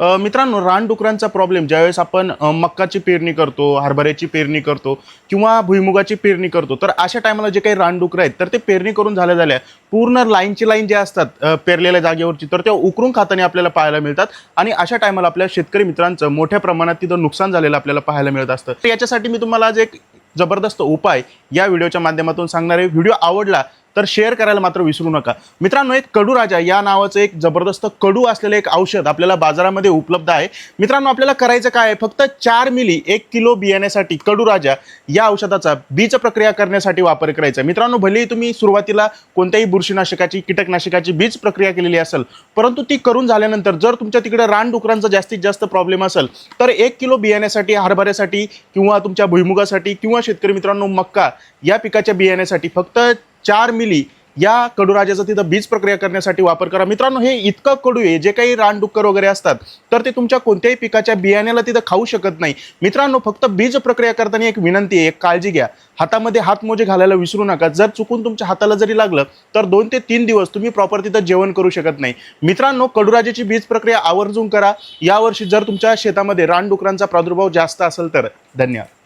मित्रांनो रानडुकरांचा प्रॉब्लेम ज्यावेळेस आपण मक्काची पेरणी करतो हरभऱ्याची पेरणी करतो किंवा भुईमुगाची पेरणी करतो तर अशा टायमाला जे काही रानडुकरं आहेत तर ते पेरणी करून झाल्या झाल्या. पूर्ण लाईनची लाईन जे असतात पेरलेल्या जागेवरची तर त्या उकरून खाताना आपल्याला पाहायला मिळतात. आणि अशा टायमाला आपल्या शेतकरी मित्रांचं मोठ्या प्रमाणात तिथं नुकसान झालेलं आपल्याला पाहायला मिळत असतं. तर याच्यासाठी मी तुम्हाला आज एक जबरदस्त उपाय या व्हिडिओच्या माध्यमातून सांगणार आहे. व्हिडिओ आवडला तर शेअर करायला मात्र विसरू नका. मित्रांनो एक कडू राजा या नावाचं एक जबरदस्त कडू असलेलं एक औषध आपल्याला बाजारामध्ये उपलब्ध आहे. मित्रांनो आपल्याला करायचं काय आहे? फक्त चार मिली एक किलो बियाण्यासाठी कडू राजा या औषधाचा बीज प्रक्रिया करण्यासाठी वापर करायचा. आहे. मित्रांनो भलेही तुम्ही सुरुवातीला कोणत्याही बुरशीनाशकाची कीटकनाशकाची बीज प्रक्रिया केलेली असेल परंतु ती करून झाल्यानंतर जर तुमच्या तिकडे रानडुकरांचा जास्तीत जास्त प्रॉब्लेम असेल तर एक किलो बियाण्यासाठी हरभऱ्यासाठी किंवा तुमच्या भुईमुगासाठी किंवा शेतकरी मित्रांनो मक्का या पिकाच्या बियाण्यासाठी फक्त चार मिली या कडूराजाचा तिथं बीज प्रक्रिया करण्यासाठी वापर करा. मित्रांनो हे इतकं कडू आहे जे काही रानडुक्कर वगैरे असतात तर ते तुमच्या कोणत्याही पिकाच्या बियाण्याला तिथं खाऊ शकत नाही. मित्रांनो फक्त बीज प्रक्रिया करताना एक विनंती आहे एक काळजी घ्या. हातामध्ये हातमोजे घालायला विसरू नका. जर चुकून तुमच्या हाताला जरी लागलं तर दोन ते तीन दिवस तुम्ही प्रॉपर तिथं जेवण करू शकत नाही. मित्रांनो कडूराजाची बीज प्रक्रिया आवर्जून करा. यावर्षी जर तुमच्या शेतामध्ये रानडुकरांचा प्रादुर्भाव जास्त असेल तर. धन्यवाद.